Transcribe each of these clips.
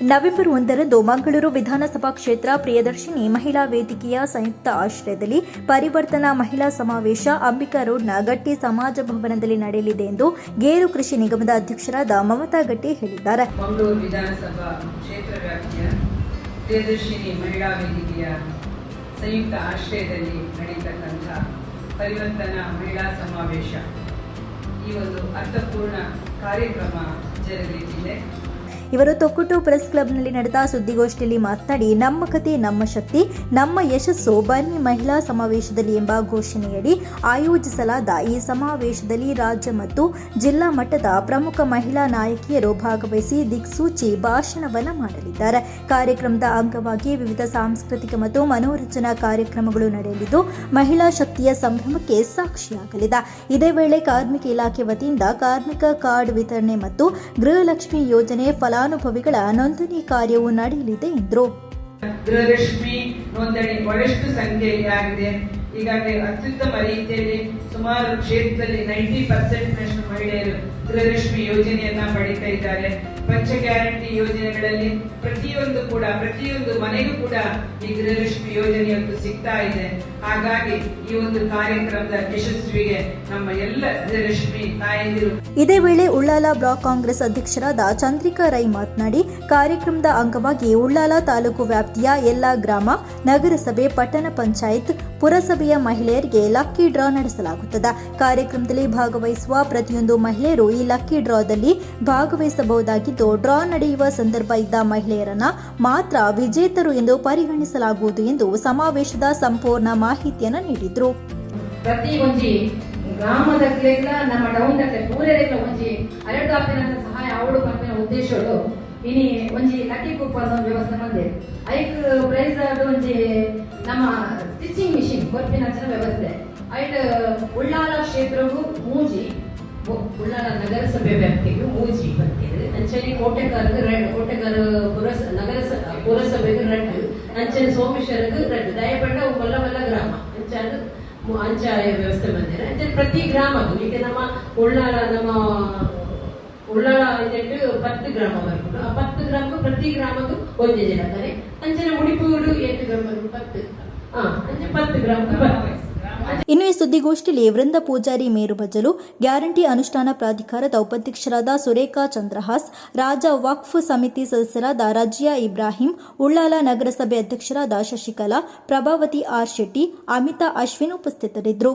November ಒಂದರಂದು ಮಂಗಳೂರು ವಿಧಾನಸಭಾ ಕ್ಷೇತ್ರ ಪ್ರಿಯದರ್ಶಿನಿ ಮಹಿಳಾ ವೇದಿಕೆಯ ಸಂಯುಕ್ತ ಆಶ್ರಯದಲ್ಲಿ ಪರಿವರ್ತನಾ ಮಹಿಳಾ ಸಮಾವೇಶ ಅಂಬಿಕಾ ರೋಡ್ನ ಗಟ್ಟಿ ಸಮಾಜ ಭವನದಲ್ಲಿ ನಡೆಯಲಿದೆ ಎಂದು ಗೇರು ಕೃಷಿ ನಿಗಮದ ಅಧ್ಯಕ್ಷರಾದ ಮಮತಾ ಗಟ್ಟಿ ಹೇಳಿದ್ದಾರೆ. ಮಂಗಳೂರು ವಿಧಾನಸಭಾ ಕ್ಷೇತ್ರ ವ್ಯಾಪ್ತಿಯ ಪ್ರಿಯದರ್ಶಿನಿ ಮಹಿಳಾ ವೇದಿಕೆಯ ಸಂಯುಕ್ತ ಆಶ್ರಯದಲ್ಲಿ ನಡೆಯತಕ್ಕಂಥ ಪರಿವರ್ತನಾ ಮಹಿಳಾ ಸಮಾವೇಶ. ಈ ಒಂದು ಅರ್ಥಪೂರ್ಣ ಕಾರ್ಯಕ್ರಮ ಜರುಗಲಿದೆ ಇವರು ತೊಕ್ಕುಟು ಪ್ರೆಸ್ ಕ್ಲಬ್ನಲ್ಲಿ ನಡೆದ ಸುದ್ದಿಗೋಷ್ಠಿಯಲ್ಲಿ ಮಾತನಾಡಿ, ನಮ್ಮ ಕತೆ, ನಮ್ಮ ಶಕ್ತಿ, ನಮ್ಮ ಯಶಸ್ಸು ಬನ್ನಿ ಮಹಿಳಾ ಸಮಾವೇಶದಲ್ಲಿ ಎಂಬ ಘೋಷಣೆಯಡಿ ಆಯೋಜಿಸಲಾದ ಈ ಸಮಾವೇಶದಲ್ಲಿ ರಾಜ್ಯ ಮತ್ತು ಜಿಲ್ಲಾ ಮಟ್ಟದ ಪ್ರಮುಖ ಮಹಿಳಾ ನಾಯಕಿಯರು ಭಾಗವಹಿಸಿ ದಿಕ್ಸೂಚಿ ಭಾಷಣವನ್ನು ಮಾಡಲಿದ್ದಾರೆ. ಕಾರ್ಯಕ್ರಮದ ಅಂಗವಾಗಿ ವಿವಿಧ ಸಾಂಸ್ಕೃತಿಕ ಮತ್ತು ಮನೋರಂಜನಾ ಕಾರ್ಯಕ್ರಮಗಳು ನಡೆಯಲಿದ್ದು, ಮಹಿಳಾ ಶಕ್ತಿಯ ಸಂಭ್ರಮಕ್ಕೆ ಸಾಕ್ಷಿಯಾಗಲಿದೆ. ಇದೇ ವೇಳೆ ಕಾರ್ಮಿಕ ಇಲಾಖೆ ವತಿಯಿಂದ ಕಾರ್ಮಿಕ ಕಾರ್ಡ್ ವಿತರಣೆ ಮತ್ತು ಗೃಹಲಕ್ಷ್ಮಿ ಯೋಜನೆ ಫಲಾನುಭವಿಗಳ ನೋಂದಣಿ ಕಾರ್ಯವು ನಡೆಯಲಿದೆ ಎಂದರು. ಗೃಹಲಕ್ಷ್ಮಿ ನೋಂದಣಿ ಬಹಳಷ್ಟು ಸಂಖ್ಯೆಯಾಗಿದೆ. ಈಗಾಗಲೇ ಅತ್ಯುತ್ತಮ ರೀತಿಯಲ್ಲಿ ಸುಮಾರು ಕ್ಷೇತ್ರದಲ್ಲಿ ನೈಂಟಿ ಪರ್ಸೆಂಟ್ ಮಹಿಳೆಯರು ಗೃಹಲಕ್ಷ್ಮಿ ಯೋಜನೆಯನ್ನ ಪಡೀತಾ ಇದ್ದಾರೆ. ಪಂಚ ಗ್ಯಾರಂಟಿ ಯೋಜನೆಗಳಲ್ಲಿ ಪ್ರತಿಯೊಂದು ಕೂಡ, ಪ್ರತಿಯೊಂದು ಮನೆಗೂ ಕೂಡ ಈ ಗೃಹಲಕ್ಷ್ಮಿ ಯೋಜನೆಯೊಂದು ಸಿಗ್ತಾ ಇದೆ. ಇದೇ ವೇಳೆ ಉಳ್ಳಾಲ ಬ್ಲಾಕ್ ಕಾಂಗ್ರೆಸ್ ಅಧ್ಯಕ್ಷರಾದ ಚಂದ್ರಿಕಾ ರೈ ಮಾತನಾಡಿ, ಕಾರ್ಯಕ್ರಮದ ಅಂಗವಾಗಿ ಉಳ್ಳಾಲ ತಾಲೂಕು ವ್ಯಾಪ್ತಿಯ ಎಲ್ಲಾ ಗ್ರಾಮ, ನಗರಸಭೆ, ಪಟ್ಟಣ ಪಂಚಾಯತ್ ಪುರಸಭೆಯ ಮಹಿಳೆಯರಿಗೆ ಲಕ್ಕಿ ಡ್ರಾ ನಡೆಸಲಾಗುತ್ತದೆ. ಕಾರ್ಯಕ್ರಮದಲ್ಲಿ ಭಾಗವಹಿಸುವ ಪ್ರತಿಯೊಂದು ಮಹಿಳೆಯರು ಈ ಲಕ್ಕಿ ಡ್ರಾದಲ್ಲಿ ಭಾಗವಹಿಸಬಹುದಾಗಿದ್ದು, ಡ್ರಾ ನಡೆಯುವ ಸಂದರ್ಭ ಇದ್ದ ಮಹಿಳೆಯರನ್ನ ಮಾತ್ರ ವಿಜೇತರು ಎಂದು ಪರಿಗಣಿಸಲಾಗುವುದು ಎಂದು ಸಮಾವೇಶದ ಸಂಪೂರ್ಣ ಮಾಹಿತಿಯನ್ನು ನೀಡಿದರು. ಇನ್ನು ಒಂಜಿ ಲಕ್ಕಿ ಕೂಪನ್ ವ್ಯವಸ್ಥೆ ಮಂದೆ. ಐಕ್ ಪ್ರೈಸ್ ಅದು ಒಂಜಿ ನಮ್ಮ ಸ್ಟಿಚಿಂಗ್ ಮಿಷಿನ್ ಕೊರ್ಪಿನ ವ್ಯವಸ್ಥೆ. ಐಟ್ ಉಳ್ಳಾಲ ಕ್ಷೇತ್ರವು ಮೂಜಿ ಉಳ್ಳಾಲ ನಗರಸಭೆ ವ್ಯಾಪ್ತಿಗೂ ಮೂಜಿ ಬರ್ತಿದೆ ಅಂಚನೆ ಕೋಟೆಗಾರಗೆ ರೆಡ್ ಕೋಟೆಕಾರ ಪುರಸ, ನಗರಸ, ಪುರಸಭೆಗೆ ರೆಡ್ ಅಂಚನೆ ಸೋಮೇಶ್ವರಕ್ಕೆ ರೆಡ್. ದಯಪಂಡ ಬಲ್ಲ ಬಲ್ಲ ಗ್ರಾಮ ಅಂಚಾದ ಅಂಚ ವ್ಯವಸ್ಥೆ ಬಂದಿದೆ. ಅಂಚನೆ ಪ್ರತಿ ಗ್ರಾಮಕ್ಕೂ ಈಗ ನಮ್ಮ ಉಳ್ಳಾಲ, ನಮ್ಮ ಉಳ್ಳಾಳ ಇದೆಟ್ಟು ಪತ್ತು ಗ್ರಾಮ ಬರ್ಬೋದು ಆ ಪತ್ತು ಗ್ರಾಮಕ್ಕೂ ಪ್ರತಿ ಗ್ರಾಮಕ್ಕೂ ಒಂದೇ ಜನ ತಾನೆ ಅಂಚನೆ ಮುಡಿಪೂಡು ಎಂಟು ಗ್ರಾಮ ಪತ್ತು. ಇನ್ನು ಈ ಸುದ್ದಿಗೋಷ್ಠಿಯಲ್ಲಿ ವೃಂದ ಪೂಜಾರಿ ಮೇರು ಭಜಲು, ಗ್ಯಾರಂಟಿ ಅನುಷ್ಠಾನ ಪ್ರಾಧಿಕಾರದ ಉಪಾಧ್ಯಕ್ಷರಾದ ಸುರೇಖಾ ಚಂದ್ರಹಾಸ್, ರಾಜ ವಕ್ಫ್ ಸಮಿತಿ ಸದಸ್ಯರಾದ ರಜಿಯಾ ಇಬ್ರಾಹಿಂ, ಉಳ್ಳಾಲ ನಗರಸಭೆ ಅಧ್ಯಕ್ಷರಾದ ಶಶಿಕಲಾ, ಪ್ರಭಾವತಿ ಆರ್ ಶೆಟ್ಟಿ, ಅಮಿತಾ ಅಶ್ವಿನ್ ಉಪಸ್ಥಿತರಿದ್ದರು.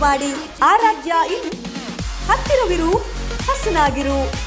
ಮಾಡಿ ಆರಾಧ್ಯ ಇನ್ ಹತ್ತಿರವಿರು ಹಸನಾಗಿರು.